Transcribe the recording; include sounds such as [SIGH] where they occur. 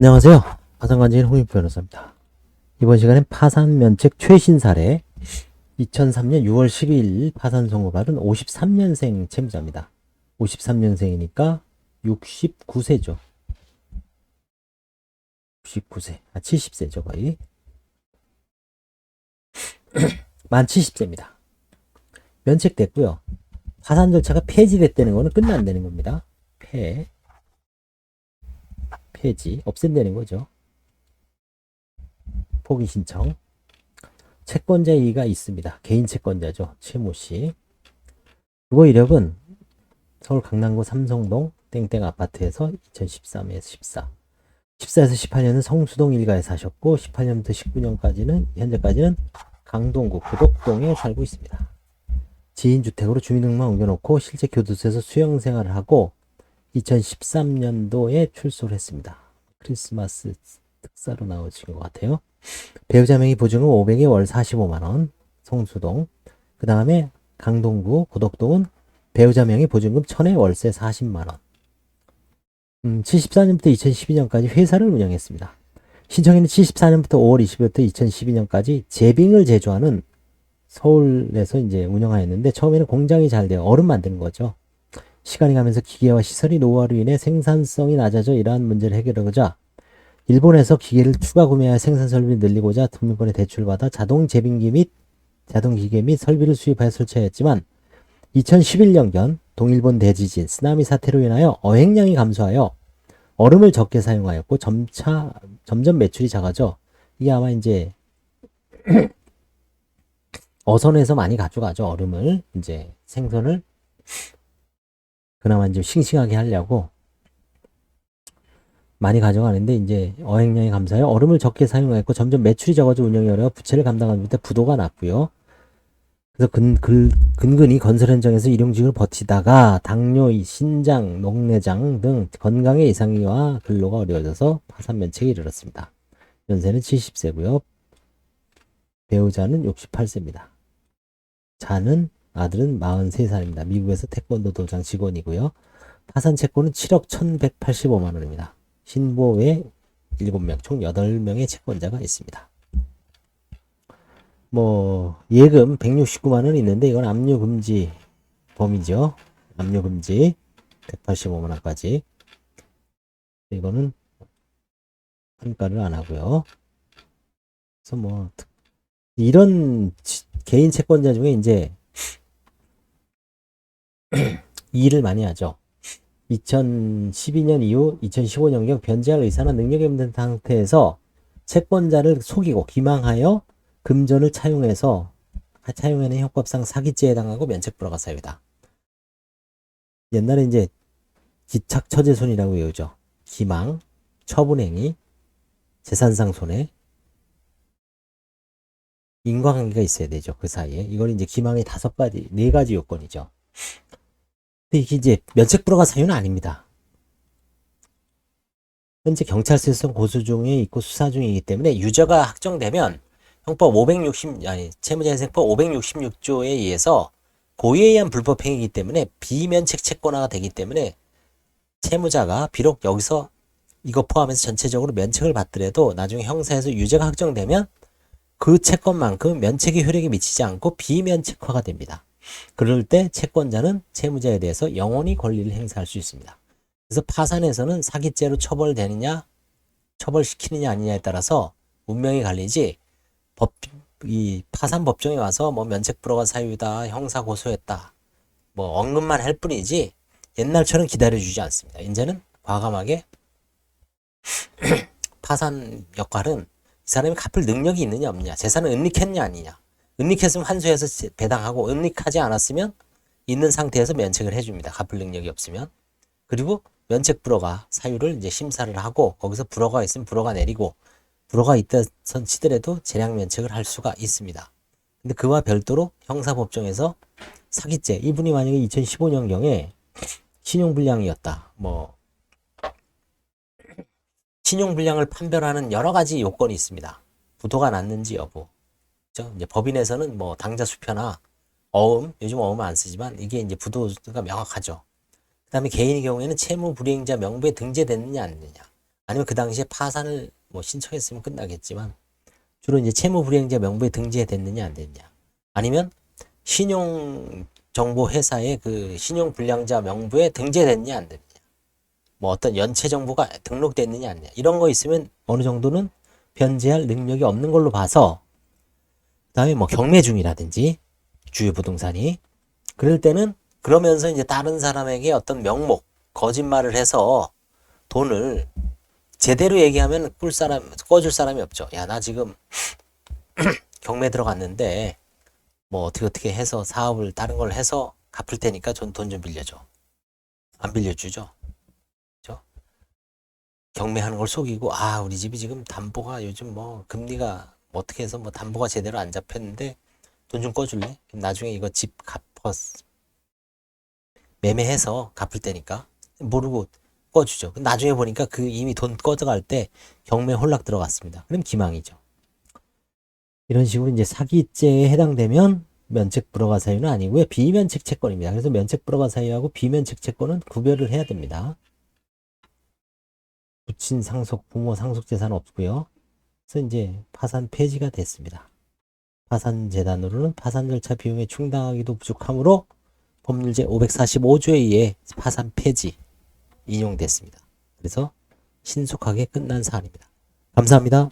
안녕하세요. 파산관제인 홍익 변호사입니다. 이번 시간엔 파산 면책 최신 사례 2003년 6월 12일 파산 선고 받은 53년생 채무자입니다. 53년생이니까 69세죠. 69세. 아, 70세죠, 거의. [CLEARS THROAT] 만 70세입니다. 면책됐고요. 파산 절차가 폐지됐다는 거는 끝난다는 겁니다. 폐. 폐지, 없앤다는 거죠. 포기 신청. 채권자 이의가 있습니다. 개인 채권자죠. 최모 씨. 주거 이력은 서울 강남구 삼성동 땡땡 아파트에서 2013에서 14. 14에서 18년은 성수동 일가에 사셨고 18년부터 19년까지는 현재까지는 강동구 구덕동에 살고 있습니다. 지인 주택으로 주민등록만 옮겨놓고 실제 교도소에서 수영 생활을 하고 2013년도에 출소를 했습니다. 크리스마스 특사로 나오신 것 같아요. 배우자 명의 보증금 500에 월 45만원, 성수동. 그 다음에 강동구, 고덕동은 배우자 명의 보증금 1000에 월세 40만원. 음, 74년부터 2012년까지 회사를 운영했습니다. 신청에는 74년부터 5월 20일부터 2012년까지 제빙을 제조하는 서울에서 이제 운영하였는데 처음에는 공장이 잘 돼요. 얼음 만드는 거죠. 시간이 가면서 기계와 시설이 노화로 인해 생산성이 낮아져 이러한 문제를 해결하고자 일본에서 기계를 추가 구매하여 생산 설비를 늘리고자 금융권에 대출받아 자동 제빙기 및 자동 기계 및 설비를 수입하여 설치하였지만 2011년경 동일본 대지진, 쓰나미 사태로 인하여 어획량이 감소하여 얼음을 적게 사용하였고 점차 점점 매출이 작아져 이게 아마 이제 어선에서 많이 가져가죠 얼음을. 이제 생선을 그나마 이제 싱싱하게 하려고 많이 가져가는데 이제 어획량이 감소하여 얼음을 적게 사용했고 점점 매출이 적어져 운영이 어려워 부채를 감당하는 데 부도가 났고요. 그래서 근, 근, 근근히 건설 현장에서 일용직을 버티다가 당뇨, 신장, 녹내장 등 건강의 이상이와 근로가 어려워져서 파산 면책에 이르렀습니다. 연세는 70세고요. 배우자는 68세입니다. 자는 아들은 43살입니다. 미국에서 태권도 도장 직원이고요. 파산 채권은 7억 1185만 원입니다. 신보 외 7명, 총 8명의 채권자가 있습니다. 뭐 예금 169만 원 있는데 이건 압류 금지 범위죠. 압류 금지 185만 원까지. 이거는 환가를 안 하고요. 그래서 뭐 특- 이런 지- 개인 채권자 중에 이제 [CLEARS THROAT] 일을 많이 하죠. 2012년 이후 2015년경 변제할 의사나 능력이 없는 상태에서 채권자를 속이고 기망하여 금전을 차용해서 차용해낸 형법상 사기죄에 해당하고 면책 불허가 사유다. 옛날에 이제 기착 처제손이라고 외우죠. 기망, 처분행위, 재산상 손해, 인과관계가 있어야 되죠. 그 사이에. 이걸 이제 기망의 다섯 가지, 네 가지 요건이죠. 이게 이제 면책 불허가 사유는 아닙니다. 현재 경찰서에서 고수 중에 있고 수사 중이기 때문에 유죄가 확정되면 형법 560 아니 채무자인생법 566조에 의해서 고의에 의한 불법 행위이기 때문에 비면책 채권화가 되기 때문에 채무자가 비록 여기서 이거 포함해서 전체적으로 면책을 받더라도 나중에 형사에서 유죄가 확정되면 그 채권만큼 면책의 효력이 미치지 않고 비면책화가 됩니다. 그럴 때 채권자는 채무자에 대해서 영원히 권리를 행사할 수 있습니다. 그래서 파산에서는 사기죄로 처벌되느냐, 처벌시키느냐 아니냐에 따라서 운명이 갈리지 법, 이 파산 법정에 와서 뭐 면책 불허가 사유다, 형사 고소했다, 뭐 언급만 할 뿐이지 옛날처럼 기다려주지 않습니다. 이제는 과감하게 [CLEARS THROAT] 파산 역할은 이 사람이 갚을 능력이 있느냐 없느냐, 재산을 은닉했냐 아니냐, 은닉했으면 환수해서 제- 배당하고 은닉하지 않았으면 있는 상태에서 면책을 해줍니다. 갚을 능력이 없으면. 그리고 면책 불허가 사유를 이제 심사를 하고 거기서 불허가 있으면 불허가 내리고 불허가 있다 선 치더라도 재량 면책을 할 수가 있습니다. 근데 그와 별도로 형사법정에서 사기죄 이분이 만약에 2015년경에 신용불량이었다. 뭐 신용불량을 판별하는 여러 가지 요건이 있습니다. 부도가 났는지 여부. 그죠? 이제 법인에서는 뭐 당자 수표나 어음, 요즘 어음 안 쓰지만 이게 이제 부도가 명확하죠. 그 다음에 개인의 경우에는 채무 불이행자 명부에 등재됐느냐 안 됐느냐. 아니면 그 당시에 파산을 뭐 신청했으면 끝나겠지만 주로 이제 채무 불이행자 명부에 등재됐느냐 안 됐냐 아니면 신용 정보 회사의 그 신용 불량자 명부에 등재됐냐 안 됐냐 뭐 어떤 연체 정보가 등록됐느냐 안 됐냐 이런 거 있으면 어느 정도는 변제할 능력이 없는 걸로 봐서 그 다음에 뭐 경매 중이라든지 주요 부동산이 그럴 때는 그러면서 이제 다른 사람에게 어떤 명목 거짓말을 해서 돈을 제대로 얘기하면 꿀 사람 꺼줄 사람이 없죠. 야 나 지금 [CLEARS THROAT] 경매 들어갔는데 뭐 어떻게 어떻게 해서 사업을 다른 걸 해서 갚을 테니까 돈돈좀 빌려줘. 안 빌려주죠. 그죠? 경매하는 걸 속이고 아 우리 집이 지금 담보가 요즘 뭐 금리가 뭐 어떻게 해서 뭐 담보가 제대로 안 잡혔는데 돈 좀 꺼줄래? 그럼 나중에 이거 집 갚아 매매해서 갚을 테니까 모르고 꺼주죠. 나중에 보니까 그 이미 돈 꺼져갈 때 경매 홀락 들어갔습니다. 그럼 기망이죠. 이런 식으로 이제 사기죄에 해당되면 면책 불허가 사유는 아니고요. 비면책 채권입니다. 그래서 면책 불허가 사유하고 비면책 채권은 구별을 해야 됩니다. 부친 상속, 부모 상속 재산 없고요. 그래서 이제 파산 폐지가 됐습니다. 파산 재단으로는 파산 절차 비용에 충당하기도 부족하므로 법률제 545조에 의해 파산 폐지 인용됐습니다. 그래서 신속하게 끝난 사안입니다. 감사합니다.